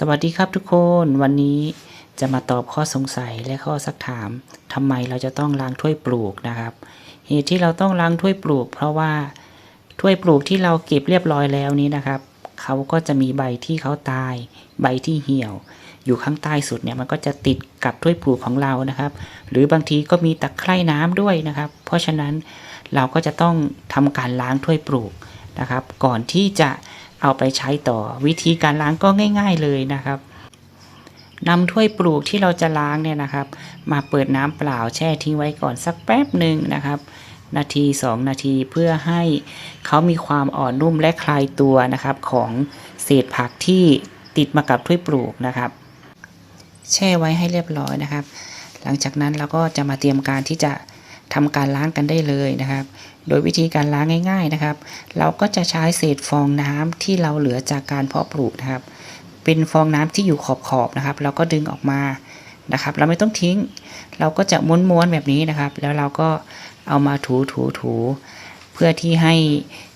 สวัสดีครับทุกคนวันนี้จะมาตอบข้อสงสัยและข้อสักถามทำไมเราจะต้องล้างถ้วยปลูกนะครับ เหตุที่เราต้องล้างถ้วยปลูก เพราะว่าถ้วยปลูกที่เราเก็บเรียบร้อยแล้วนี้นะครับ เขาก็จะมีใบที่เขาตาย ใบที่เหี่ยว อยู่ข้างใต้สุดเนี่ยมันก็จะติดกับถ้วยปลูกของเรานะครับ หรือบางทีก็มีตะไคร่น้ำด้วยนะครับ เพราะฉะนั้นเราก็จะต้องทำการล้างถ้วยปลูกนะครับ ก่อนที่จะ เอาไปใช้ต่อ วิธีการล้างก็ง่าย ๆเลยนะครับนำถ้วยปลูกที่เราจะล้างเนี่ยนะครับ มาเปิดน้ำเปล่าแช่ทิ้งไว้ก่อนสักแป๊บหนึ่งนะครับ นาที 2 นาทีเพื่อให้เขามีความอ่อนนุ่มและคลายตัวนะครับของเศษผักที่ติดมากับถ้วยปลูกนะครับ แช่ไว้ให้เรียบร้อยนะครับ หลังจากนั้นเราก็จะมาเตรียมการที่จะ ทำการล้างกันได้เลยนะครับ โดยวิธีการล้างง่าย ๆนะครับ เราก็จะใช้เศษฟองน้ำที่เราเหลือจากการเพาะปลูกนะครับ เป็นฟองน้ำที่อยู่ขอบๆนะครับ เราก็ดึงออกมานะครับ เราไม่ต้องทิ้ง เราก็จะม้วนๆแบบนี้นะครับ แล้วเราก็เอามาถูถูถูเพื่อที่ให้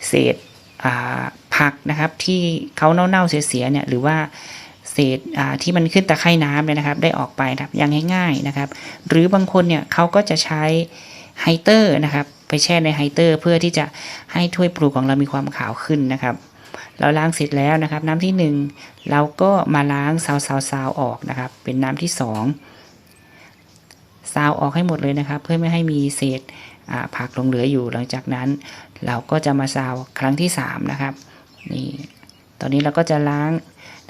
เศษผักนะครับที่เขาเน่าๆเสียๆเนี่ยหรือว่าเศษที่มันขึ้นตะไคร่น้ำเนี่ยนะครับ ได้ออกไปครับอย่างง่ายๆนะครับ หรือบางคนเนี่ยเขาก็จะใช้ ไฮเตอร์นะครับ ไปแช่ในไฮเตอร์เพื่อที่จะให้ถ้วยปลูกของเรามีความขาวขึ้นนะครับ เราล้างเสร็จแล้วนะครับ น้ำที่หนึ่งเราก็มาล้างซาวซาวซาวออกนะครับ เป็นน้ำที่สองซาวออกให้หมดเลยนะครับ เพื่อไม่ให้มีเศษผักหลงเหลืออยู่ หลังจากนั้น เราก็จะมาซาวครั้งที่สามนะครับนี่ตอนนี้เราก็จะล้าง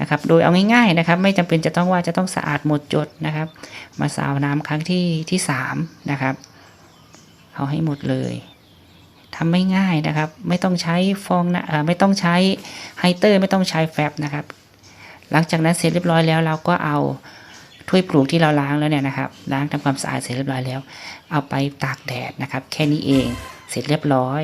นะครับ โดยเอาง่ายๆนะครับ ไม่จำเป็นจะต้องว่าจะต้องสะอาดหมดจดนะครับ มาซาวน้ำครั้งที่ที่สามนะครับ เอาให้หมดเลยทำไม่ง่ายนะครับ ไม่ต้องใช้ฟองนะไม่ต้องใช้ไฮเตอร์ ไม่ต้องใช้แฟบนะครับ หลังจากนั้นเสร็จเรียบร้อยแล้วเราก็เอาถ้วยปลูกที่เราล้างแล้วเนี่ยนะครับ ล้างทำความสะอาดเสร็จเรียบร้อยแล้ว เอาไปตากแดดนะครับ แค่นี้เอง เสร็จเรียบร้อย